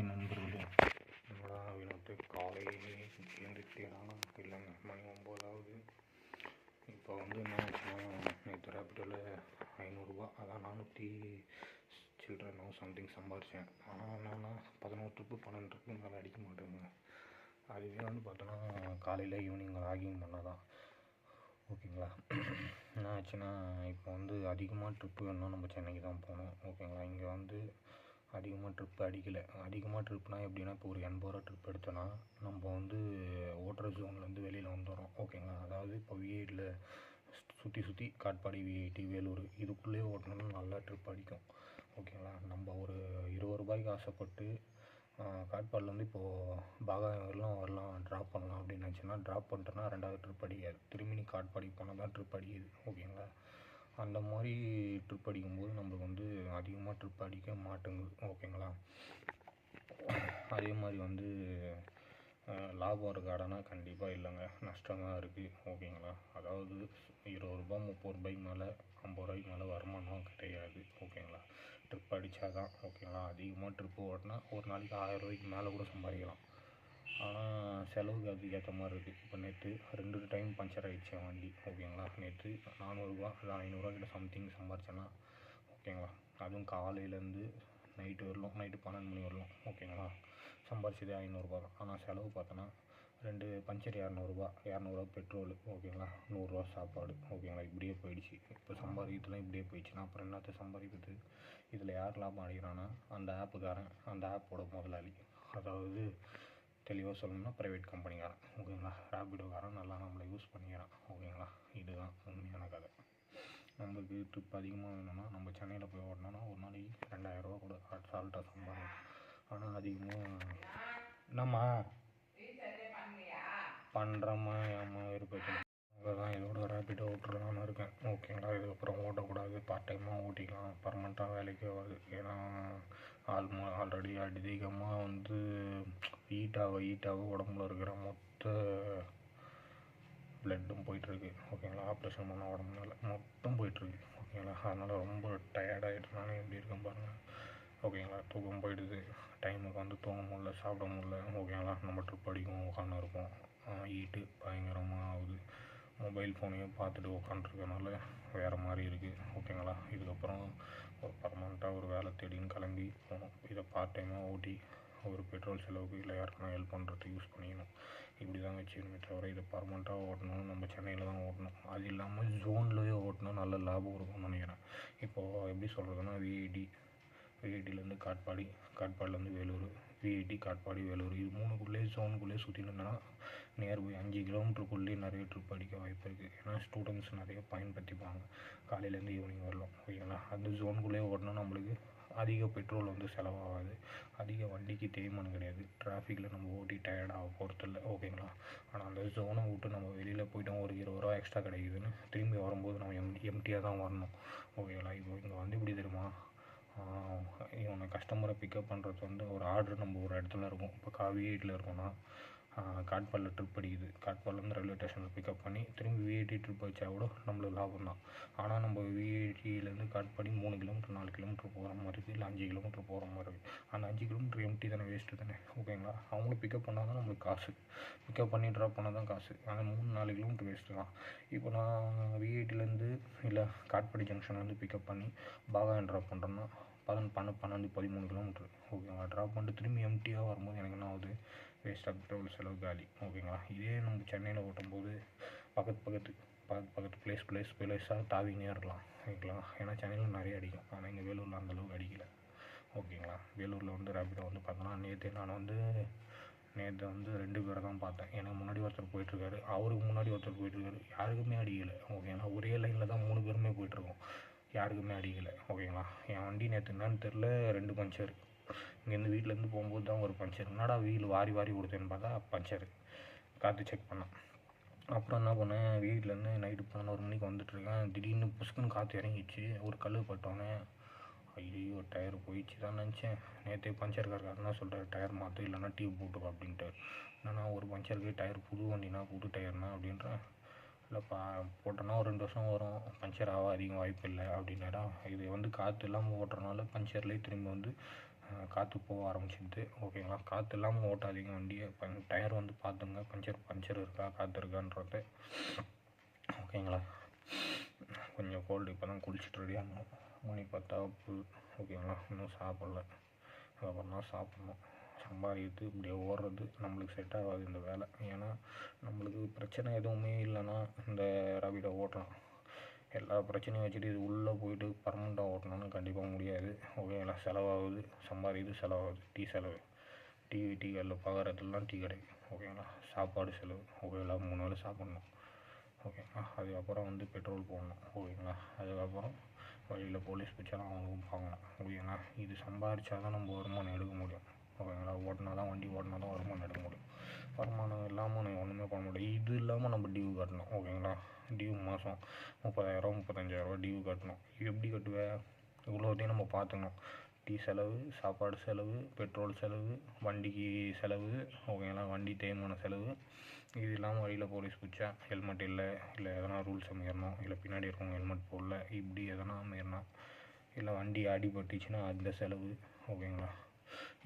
Hi நண்பர்களே என்னடா வினோத்து காலையிலே எழுந்திரிச்சியானா இல்லைங்க மணி ஒம்போதாவது இப்போ வந்து என்ன ஆச்சுன்னா நேற்று ரேப்பிட்டோவில் ஐநூறுரூபா அதான் நானூற்றி சில்ட்ரனோ சம்திங் சம்பாரித்தேன் ஆனால் என்னன்னா பதினோரு ட்ரிப்பு பன்னெண்டு ட்ரிப்பு மேலே அடிக்க மாட்டேங்க. அதுவே வந்து பார்த்தோன்னா காலையில் ஈவினிங் ராகிங் பண்ணால் தான் ஓகேங்களா? என்ன ஆச்சுன்னா இப்போ வந்து அதிகமாக ட்ரிப்பு வேணும்னா நம்ம சென்னைக்கு தான் போகணும். ஓகேங்களா? இங்கே வந்து அதிகமாக ட்ரிப் அடிக்கலை. அதிகமாக ட்ரிப்னா எப்படின்னா இப்போ ஒரு எண்பது ரூபா ட்ரிப் எடுத்தோன்னா நம்ம வந்து ஓட்டுற ஜோன்லேருந்து வெளியில் வந்துடுறோம். ஓகேங்களா அதாவது இப்போ விஐடியில் சுற்றி சுற்றி காட்பாடி விஐடி வேலூர் இதுக்குள்ளேயே ஓட்டணும்னா நல்லா ட்ரிப் அடிக்கும். ஓகேங்களா நம்ம ஒரு இருபது ரூபாய்க்கு ஆசைப்பட்டு காட்பாடிலேருந்து இப்போது பாகாயம் வரலாம் வரலாம் ட்ராப் பண்ணலாம் அப்படின்னு நினச்சின்னா ட்ராப் பண்ணிட்டேன்னா ரெண்டாவது ட்ரிப் அடிக்காது. திரும்பி நீ காட்பாடி போனால் தான் ட்ரிப் அடிக்குது. ஓகேங்களா அந்த மாதிரி ட்ரிப் அடிக்கும்போது நம்மளுக்கு வந்து அதிகமாக ட்ரிப் அடிக்க மாட்டேங்குது ஓகேங்களா அதே மாதிரி வந்து லாபம் இருக்காடானா கண்டிப்பாக இல்லைங்க. நஷ்டம் தான் இருக்குது ஓகேங்களா அதாவது இருபது ரூபா முப்பது ரூபாய்க்கு மேலே ஐம்பது ரூபாய்க்கு மேலே வருமானம் கிடையாது. ஓகேங்களா ட்ரிப் அடித்தா தான் ஓகேங்களா அதிகமாக ட்ரிப்பு ஓட்டினா ஒரு நாளைக்கு ஆயிரம் ரூபாய்க்கு மேலே கூட சம்பாதிக்கலாம். ஆனால் செலவுக்கு அதுக்கு ஏற்ற மாதிரி இருக்குது இப்போ நேற்று ரெண்டு டைம் பஞ்சர் ஆகிடுச்சு வண்டி. ஓகேங்களா நேற்று நானூறுரூவா இல்லை ஐநூறுரூவா கிட்ட சம்திங் சம்பாரிச்சேன்னா ஓகேங்களா. அதுவும் காலையிலேருந்து நைட்டு வரலும் நைட்டு பன்னெண்டு மணி வரலும் ஓகேங்களா. சம்பாரிச்சதே ஐநூறுரூபா தான். ஆனால் செலவு பார்த்தோன்னா ரெண்டு பஞ்சர் இரநூறுபா இரநூறுவா பெட்ரோலு ஓகேங்களா. நூறுரூவா சாப்பாடு ஓகேங்களா. இப்படியே போயிடுச்சு. இப்போ சம்பாதிக்கிறதுலாம் இப்படியே போயிடுச்சுன்னா அப்புறம் என்னத்தை சம்பாதிக்கிறது? இதில் யார் லாபம் அடைகிறான்னா அந்த ஆப்புக்காரன் அந்த ஆப்போட முதலாளி. அதாவது தெளிவாக சொல்லணும்னா ப்ரைவேட் கம்பெனிக்காரன் ஓகேங்களா. ரேபிடோக்காரன் நல்லா நம்மளை யூஸ் பண்ணிக்கிறான் ஓகேங்களா. இதுதான். நம்மளுக்கு ட்ரிப் அதிகமாக வேணும்னா நம்ம சென்னையில் போய் ஓட்டினோன்னா ஒரு நாளைக்கு ரெண்டாயிரரூவா கூட அசால்ட்டாக சம்பாதி ஆனால் அதிகமாக என்னம்மா? பண்ணுறம்மா ஏம்மா விருப்பத்தில் அதுதான் இதோட ரேப்பிடோ ஓட்டுறதான்னு இருக்கேன். ஓகேங்களா இதுக்கப்புறம் ஓட்டக்கூடாது பார்ட் டைமாக ஓட்டிக்கலாம். பர்மனெண்ட்டாக வேலைக்கு ஆகாது. ஏன்னா ஆல்மோ ஆல்ரெடி அதிகமாக வந்து ஹீட்டாக ஹீட்டாக உடம்புல இருக்கிற மொத்த பிளட்டும் போயிட்டுருக்கு. ஓகேங்களா? ஆப்ரேஷன் பண்ண உடம்புனால மொத்தம் போயிட்டுருக்கு. ஓகேங்களா? அதனால் ரொம்ப டயர்டாகிட்டு நானே எப்படி இருக்கும் பாருங்கள் ஓகேங்களா? தூக்கம் போயிடுது. டைமுக்கு வந்து தூங்க முடியல சாப்பிட முடில ஓகேங்களா? நம்ம ட்ரிப் அடிக்கும் உட்காந்து இருப்போம் ஈட்டு பயங்கரமாக ஆகுது. மொபைல் ஃபோனையும் பார்த்துட்டு உட்காண்ட்ருக்கனால வேறு மாதிரி இருக்குது ஓகேங்களா? இதுக்கப்புறம் ஒரு பர்மனெண்ட்டாக ஒரு வேலை தேடின்னு கிளம்பி போகணும் இதை பார்ட் டைமாக ஓட்டி ஒரு பெட்ரோல் செலவுக்கு இல்லை யாருக்குன்னா ஹெல்ப் பண்ணுறதுக்கு யூஸ் பண்ணிக்கணும். இப்படி தான் வச்சுக்கணுமே தவிர இதை பர்மனெண்ட்டாக ஓட்டணும் நம்ம சென்னையில் தான் ஓட்டணும். அது இல்லாமல் ஜோன்லேயே ஓட்டினா நல்ல லாபம் இருக்கும்னு நினைக்கிறேன். இப்போது எப்படி சொல்கிறதுனா விஐடி விஐடிலேருந்து காட்பாடி காட்பாடிலேருந்து வேலூர் விஐடி காட்பாடி வேலூர் இது மூணுக்குள்ளேயே ஜோனுக்குள்ளேயே சுற்றினா நியர்பை அஞ்சு கிலோமீட்டருக்குள்ளேயே நிறைய ட்ரிப் அடிக்க வாய்ப்பு இருக்குது ஏன்னா ஸ்டூடெண்ட்ஸ் நிறைய பயன்படுத்திப்பாங்க. காலையிலேருந்து ஈவினிங் வரலாம் ஓகேங்களா அந்த ஜோனுக்குள்ளேயே ஓடணும் நம்மளுக்கு அதிக பெட்ரோல் வந்து செலவாகாது. அதிக வண்டிக்கு தேய்மானம் கிடையாது. டிராஃபிக்கில் நம்ம ஓட்டி டயர்ட் ஆக இல்லை. ஓகேங்களா ஆனால் அந்த ஜோனை விட்டு நம்ம வெளியில் போயிட்டோம். ஒரு இருபது ரூபா எக்ஸ்ட்ரா கிடைக்குதுன்னு திரும்பி வரும்போது நம்ம எம் எம்டியாக தான் வரணும். ஓகேங்களா இப்போ இங்கே வந்து இப்படி தெரியுமா? இவனை கஸ்டமரை பிக்கப் பண்ணுறது வந்து ஒரு ஆர்டர் நம்ம ஒரு இடத்துல இருக்கும். இப்போ காவி எயிட்டில் இருக்கோம்னா காட்பாலில் ட்ரிப் அடிக்குது. காட்பாலேருந்து ரயில்வே ஸ்டேஷனில் பிக்கப் பண்ணி திரும்பி விஐடி ட்ரிப் வச்சா கூட நம்மளுக்கு லாபம் தான். ஆனால் நம்ம விஐடியிலேருந்து காட்பாடி மூணு கிலோமீட்டர் நாலு கிலோமீட்டர் போகிற மாதிரி இருக்குது இல்லை அஞ்சு கிலோமீட்டர் போகிற மாதிரி இருக்குது அந்த அஞ்சு கிலோமீட்டர் எம்டி தானே வேஸ்ட்டு தானே? ஓகேங்களா அவங்களும் பிக்கப் பண்ணால் தான் நம்மளுக்கு காசு. பிக்கப் பண்ணி ட்ராப் பண்ணால் தான் காசு. அந்த மூணு நாலு கிலோமீட்டர் வேஸ்ட்டு தான். இப்போ நான் விஐடிலேருந்து இல்லை காட்பாடி ஜங்ஷன்லேருந்து பிக்கப் பண்ணி பாகாயம் ட்ராப் பண்ணுறேன்னா பதினொன்று பன்னெண்டு பன்னெண்டு பதிமூணு கிலோமீட்ரு ஓகேங்களா ட்ராப் பண்ணிட்டு திரும்பி எம்டியாக வரும்போது எனக்கு என்ன ஆகுது? வேஸ்ட்டாக பெட்ரோல் செலவு காலி. ஓகேங்களா இதே நம்ம சென்னையில் ஓட்டும்போது பக்கத்து பக்கத்து பக்கத்து பக்கத்து பிளேஸ் பிளேஸ் பிளேஸாக தாவினே இருக்கலாம். ஓகேங்களா ஏன்னா சென்னையில் நிறைய அடிக்கும். ஆனால் இங்கே வேலூரில் அந்தளவுக்கு அடிக்கலை. ஓகேங்களா வேலூரில் வந்து ரேபிடோ வந்து பார்த்தோன்னா நேற்று நான் வந்து நேற்று வந்து ரெண்டு பேரை தான் பார்த்தேன். எனக்கு முன்னாடி ஒருத்தர் போயிட்டுருக்காரு. அவருக்கு முன்னாடி ஒருத்தர் போயிட்டுருக்காரு. யாருக்குமே அடிக்கலை. ஓகேங்களா ஒரே லைனில் தான் மூணு பேருமே போயிட்டுருக்கோம். யாருக்குமே அடிக்கலை ஓகேங்களா? என் வண்டி நேற்று என்னன்னு தெரில ரெண்டு பஞ்சர் இங்கேருந்து வீட்டிலேருந்து போகும்போது தான் ஒரு பஞ்சர் என்னடா வீல் வாரி வாரி கொடுத்தேன்னு பார்த்தா பஞ்சர் காற்று செக் பண்ணேன். அப்புறம் என்ன பண்ணேன் வீட்டிலேருந்து நைட்டு பதினோரு மணிக்கு வந்துட்டுருக்கேன் திடீர்னு புஷ்குன்னு காற்று இறங்கிச்சு ஒரு கல் பட்டோன்னே ஐயோ டயர் போயிடுச்சு தான் நினச்சேன். நேற்றே பஞ்சர் காரக்காரர் என்ன சொல்கிறார் டயர் மாற்று இல்லைன்னா டியூப் போட்டுக்கோ அப்படின்ட்டு. என்னன்னா ஒரு பஞ்சருக்கு டயர் புது வண்டினா புது டயர்னா அப்படின்றேன். இல்லைப்பா போட்டோன்னா ஒரு ரெண்டு வருஷம் வரும். பஞ்சர் ஆக அதிகம் வாய்ப்பு இல்லை. அப்படின்னாடா இது வந்து காற்று இல்லாமல் ஓட்டுறனால பஞ்சர்லேயே திரும்பி வந்து காற்று போக ஆரம்பிச்சிடுது. ஓகேங்களா காற்று இல்லாமல் ஓட்டாதீங்க வண்டியை. பஞ் டயர் வந்து பார்த்துங்க பஞ்சர் பஞ்சர் இருக்கா? காற்று இருக்கான்றது. ஓகேங்களா கொஞ்சம் கோல்டு இப்போ தான் குளிச்சுட்டு ரெடியாகணும் ஆகணும். மணி பத்தாப்பு ஓகேங்களா இன்னும் சாப்பிடல. அப்புறம் தான் சாப்பிட்ணும். சம்பாதிக்கிறது இப்படியே ஓடுறது நம்மளுக்கு செட் ஆகாது இந்த வேலை. ஏன்னா நம்மளுக்கு பிரச்சனை எதுவுமே இல்லைன்னா இந்த ரபிடோ ஓட்டலாம். எல்லா பிரச்சனையும் வச்சுட்டு இது உள்ளே போயிட்டு பர்மனெண்ட்டாக ஓட்டணும்னு கண்டிப்பாக முடியாது. ஓகேங்களா செலவாகுது சம்பாதிக்கிறது செலவாகுது டீ செலவு. டீ டீ கடையில் பகரத்துலாம் டீ கிடைக்கும் ஓகேங்களா சாப்பாடு செலவு. ஓகேங்களா மூணு வேளை சாப்பிட்ணும். ஓகேங்களா அதுக்கப்புறம் வந்து பெட்ரோல் போடணும். ஓகேங்களா அதுக்கப்புறம் வழியில் போலீஸ் பிடிச்சாலும் அவங்களும் பார்க்கணும். ஓகேங்களா இது சம்பாதிச்சா தான் நம்ம வருமானம் எடுக்க முடியும். ஓகேங்களா ஓட்டினா தான் வண்டி ஓட்டினா தான் வருமானம் எடுக்க முடியும். வருமானம் இல்லாமல் நீங்கள் ஒன்றுமே பண்ண முடியும் இது இல்லாமல் நம்ம டியூ கட்டணும் ஓகேங்களா? டியூ மாதம் முப்பதாயிரம் முப்பத்தஞ்சாயிரரூவா டியூ கட்டணும். எப்படி கட்டுவேன் இவ்வளோத்தையும் நம்ம பார்த்துக்கணும். டீ செலவு சாப்பாடு செலவு பெட்ரோல் செலவு வண்டிக்கு செலவு ஓகேங்களா? வண்டி தேய்மான செலவு. இது இல்லாமல் வழியில் போலீஸ் பிடிச்சா ஹெல்மெட் இல்லை இல்லை எதனா ரூல்ஸை மீறணும் இல்லை பின்னாடி இருக்கவங்க ஹெல்மெட் போடல இப்படி எதனா மீறினா இல்லை வண்டி அடிபட்டுச்சுன்னா அந்த செலவு ஓகேங்களா?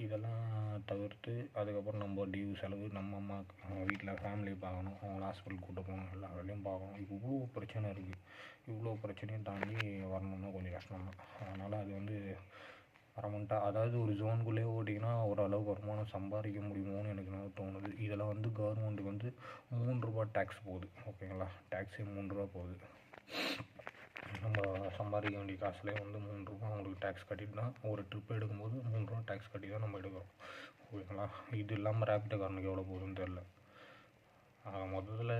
இதெல்லாம் தவிர்த்து அதுக்கப்புறம் நம்ம டியூ செலவு நம்ம அம்மா வீட்டில் ஃபேமிலியை பார்க்கணும். அவங்கள ஹாஸ்பிட்டல் கூட்டு போகணும். எல்லா வேலையும் பார்க்கணும். இவ்வளோ பிரச்சனை இருக்குது இவ்வளோ பிரச்சனையும் தாண்டி வரணும்னா கொஞ்சம் கஷ்டம் தான் அதனால் அது வந்து வரமாட்டா அதாவது ஒரு ஜோனுக்குள்ளேயே ஓட்டிங்கன்னா ஓரளவுக்கு வருமானம் சம்பாதிக்க முடியுமோன்னு எனக்கு என்ன தோணுது. இதில் வந்து கவர்மெண்ட்டுக்கு வந்து மூன்று ரூபா டேக்ஸ் போகுது. ஓகேங்களா? டேக்ஸே மூன்று ரூபா போகுது. நம்ம சம்பாதிக்க வேண்டிய காசுலேயே வந்து மூணு ரூபா அவங்களுக்கு டேக்ஸ் கட்டிட்டு தான் ஒரு ட்ரிப் எடுக்கும்போது மூணு ரூபா டேக்ஸ் கட்டி தான் நம்ம எடுக்கிறோம். ஓகேங்களா? இது இல்லாமல் ரேப்பிட்டோக்காரனுக்கு எவ்வளோ போகுதுன்னு தெரில மொத்தத்தில்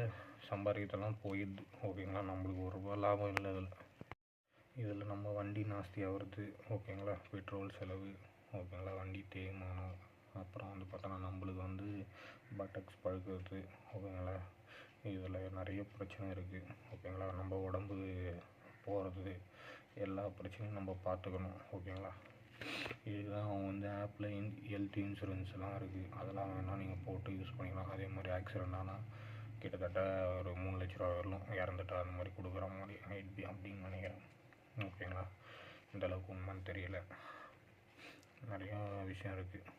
சம்பாதிக்கிறதெல்லாம் போயிடுது. ஓகேங்களா? நம்மளுக்கு ஒரு ரூபா லாபம் இல்லை இதில். இதில் நம்ம வண்டி நாஸ்தி ஆகிறது ஓகேங்களா? பெட்ரோல் செலவு. ஓகேங்களா? வண்டி தேய்மானம். அப்புறம் வந்து பார்த்தோன்னா நம்மளுக்கு வந்து பட்டக்ஸ் பழுக்கிறது. ஓகேங்களா? இதில் நிறைய பிரச்சனை இருக்குது ஓகேங்களா? நம்ம உடம்பு போகிறது எல்லா பிரச்சனையும் நம்ம பார்த்துக்கணும் ஓகேங்களா? இதுதான் அவங்க வந்து ஆப்பில் இன் ஹெல்த் இன்சூரன்ஸ்லாம் இருக்குது அதெல்லாம் வேணால் நீங்கள் போட்டு யூஸ் பண்ணிக்கலாம். அதே மாதிரி ஆக்சிடெண்ட் ஆனால் கிட்டத்தட்ட ஒரு மூணு லட்ச ரூபா வரலும் இறந்துட்டா அந்த மாதிரி கொடுக்குற மாதிரி ஐட்பி அப்படின்னு நினைக்கிறேன். ஓகேங்களா? இந்த அளவுக்கு உண்மைன்னு தெரியல. நிறையா விஷயம் இருக்குது